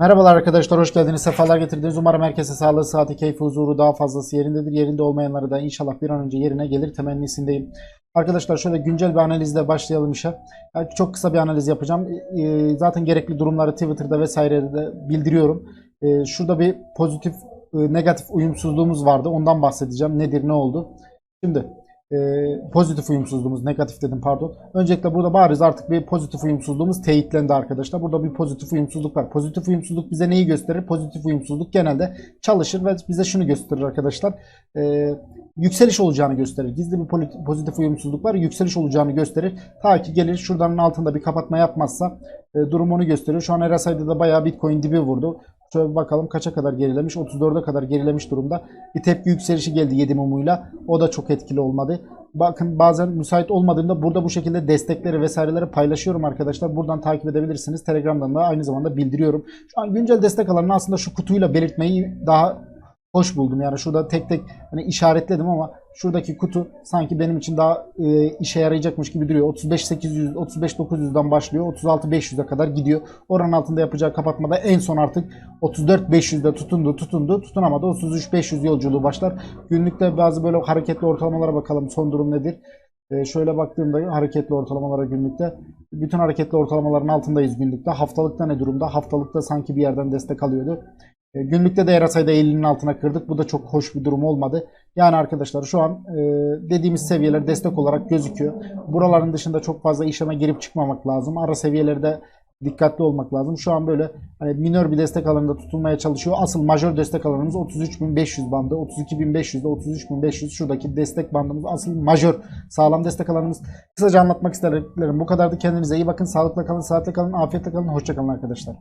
Merhabalar arkadaşlar, hoş geldiniz. Sefalar getirdiniz. Umarım herkese sağlığı, sıhhati, keyfi, huzuru daha fazlası yerindedir. Yerinde olmayanları da inşallah bir an önce yerine gelir temennisindeyim. Arkadaşlar şöyle güncel bir analizle başlayalım işe. Yani çok kısa bir analiz yapacağım. Ee, Zaten gerekli durumları Twitter'da vesairede de bildiriyorum. Ee, Şurada bir pozitif, e, negatif uyumsuzluğumuz vardı. Ondan bahsedeceğim. Nedir, ne oldu? Şimdi e, pozitif uyumsuzluğumuz, negatif dedim pardon. Öncelikle burada bariz artık bir pozitif uyumsuzluğumuz teyitlendi arkadaşlar. Burada bir pozitif uyumsuzluk var. Pozitif uyumsuzluk bize neyi gösterir? Pozitif uyumsuzluk genelde çalışır ve bize şunu gösterir arkadaşlar. E, yükseliş olacağını gösterir. Gizli bir pozitif uyumsuzluk var. Yükseliş olacağını gösterir. Ta ki gelir şuradanın altında bir kapatma yapmazsa e, durum onu gösteriyor. Şu an RSI'de de bayağı Bitcoin dibi vurdu. Şöyle bakalım kaça kadar gerilemiş? 34'e kadar gerilemiş durumda. Bir tepki yükselişi geldi 7 mumuyla. O da çok etkili olmadı. Bakın bazen müsait olmadığımda burada bu şekilde destekleri vesaireleri paylaşıyorum arkadaşlar. Buradan takip edebilirsiniz. Telegram'dan da aynı zamanda bildiriyorum. Şu an güncel destek alanını aslında şu kutuyla belirtmeyi daha hoş buldum. Yani şurada tek tek hani işaretledim ama şuradaki kutu sanki benim için daha e, işe yarayacakmış gibi duruyor. 35-800, 35-900'den başlıyor. 36-500'e kadar gidiyor. Oranın altında yapacağı kapatmada en son artık 34-500'de tutundu, tutundu, tutunamadı. 33-500 yolculuğu başlar. Günlükte bazı böyle hareketli ortalamalara bakalım. Son durum nedir? E, şöyle baktığımda hareketli ortalamalara günlükte bütün hareketli ortalamaların altındayız günlükte. Haftalıkta ne durumda? Haftalıkta sanki bir yerden destek alıyordu. E, Günlükte de RSI'de 50'nin altına kırdık. Bu da çok hoş bir durum olmadı. Yani arkadaşlar şu an e, dediğimiz seviyeler destek olarak gözüküyor. Buraların dışında çok fazla işleme girip çıkmamak lazım. Ara seviyelerde dikkatli olmak lazım. Şu an böyle hani minör bir destek alanında tutulmaya çalışıyor. Asıl majör destek alanımız 33.500 bandı. 32.500 ile 33.500 şuradaki destek bandımız. Asıl majör sağlam destek alanımız. Kısaca anlatmak istediklerim bu kadardı. Kendinize iyi bakın. Sağlıkla kalın, saatle kalın, afiyetle kalın. Hoşça kalın arkadaşlar.